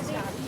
Actually,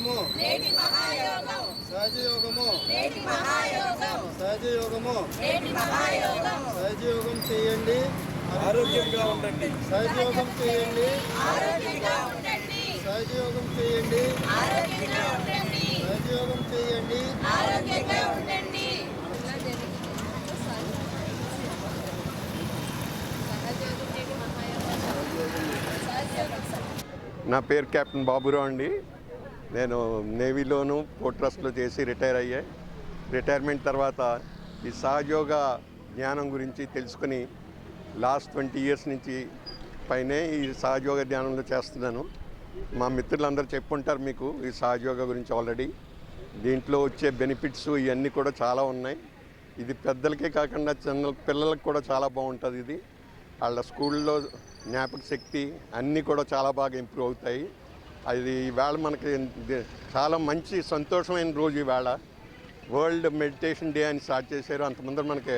యోగము సహజయోగము. సహజయోగము. సహజయోగం చేయండి. ఆరోగ్యంగా ఉండండి. సహజయోగం చేయండి. సహజయోగం చేయండి. సహజయోగం చేయండి. నా పేరు కెప్టెన్ బాబురావు అండి. నేను నేవీలోను పోర్ట్ ట్రస్ట్లో చేసి రిటైర్ అయ్యా. రిటైర్మెంట్ తర్వాత ఈ సహయోగ జ్ఞానం గురించి తెలుసుకుని లాస్ట్ ట్వంటీ ఇయర్స్ నుంచి పైనే ఈ సహయోగ ధ్యానంలో చేస్తున్నాను. మా మిత్రులందరూ చెప్పుంటారు మీకు ఈ సహయోగ గురించి ఆల్రెడీ. దీంట్లో వచ్చే బెనిఫిట్స్ ఇవన్నీ కూడా చాలా ఉన్నాయి. ఇది పెద్దలకే కాకుండా చిన్న పిల్లలకు కూడా చాలా బాగుంటుంది ఇది. వాళ్ళ స్కూల్లో జ్ఞాపక శక్తి అన్నీ కూడా చాలా బాగా ఇంప్రూవ్ అవుతాయి. అది ఈవేళ మనకి చాలా మంచి సంతోషమైన రోజు ఈవేళ. వరల్డ్ మెడిటేషన్ డే అని స్టార్ట్ చేశారు. అంతమంది మనకి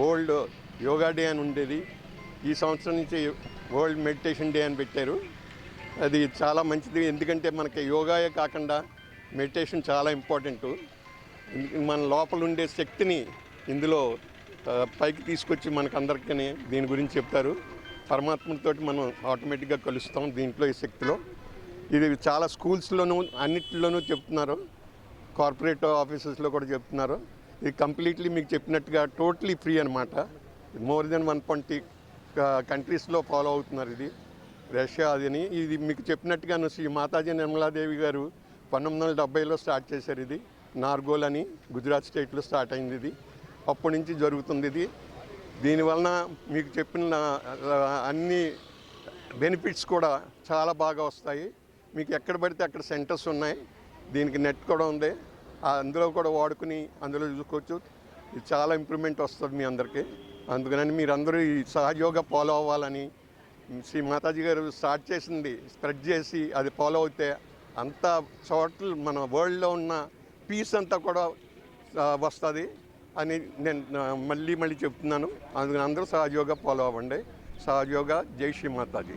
వరల్డ్ యోగా డే అని ఉండేది. ఈ సంవత్సరం నుంచి వరల్డ్ మెడిటేషన్ డే అని పెట్టారు. అది చాలా మంచిది. ఎందుకంటే మనకి యోగాయే కాకుండా మెడిటేషన్ చాలా ఇంపార్టెంట్ మన లోపల ఉండే శక్తిని ఇందులో పైకి తీసుకొచ్చి మనకు అందరికీ దీని గురించి చెప్తారు. పరమాత్మతో మనం ఆటోమేటిక్గా కలుస్తాం దీంట్లో ఈ శక్తిలో. ఇది చాలా స్కూల్స్లోనూ అన్నిటిలోనూ చెప్తున్నారు. కార్పొరేట్ ఆఫీసెస్లో కూడా చెప్తున్నారు. ఇది కంప్లీట్లీ మీకు చెప్పినట్టుగా టోటలీ ఫ్రీ అనమాట మోర్ దెన్ వన్ ట్వంటీ కంట్రీస్లో ఫాలో అవుతున్నారు ఇది. రష్యా అదని. ఇది మీకు చెప్పినట్టుగాను శ్రీ మాతాజీ నిర్మలాదేవి గారు పంతొమ్మిది వందల డెబ్బైలో స్టార్ట్ చేశారు ఇది. నార్గోల్ అని గుజరాత్ స్టేట్లో స్టార్ట్ అయింది ఇది. అప్పటి నుంచి జరుగుతుంది ఇది. దీనివలన మీకు చెప్పిన అన్ని బెనిఫిట్స్ కూడా చాలా బాగా వస్తాయి. మీకు ఎక్కడ పడితే అక్కడ సెంటర్స్ ఉన్నాయి. దీనికి నెట్ కూడా ఉంది. అందులో కూడా వాడుకుని అందులో చూసుకోవచ్చు. చాలా ఇంప్రూవ్మెంట్ వస్తుంది మీ అందరికీ. అందుకని మీరందరూ ఈ సహజోగ ఫాలో అవ్వాలని శ్రీ మాతాజీ గారు స్టార్ట్ చేసింది స్ప్రెడ్ చేసి అది ఫాలో అవుతే అంత చోట్ల మన వరల్డ్లో ఉన్న పీస్ అంతా కూడా వస్తుంది అని నేను మళ్ళీ మళ్ళీ చెప్తున్నాను. అందుకని అందరూ సహజోగ ఫాలో అవ్వండి. సహజోగ జై శ్రీ మాతాజీ.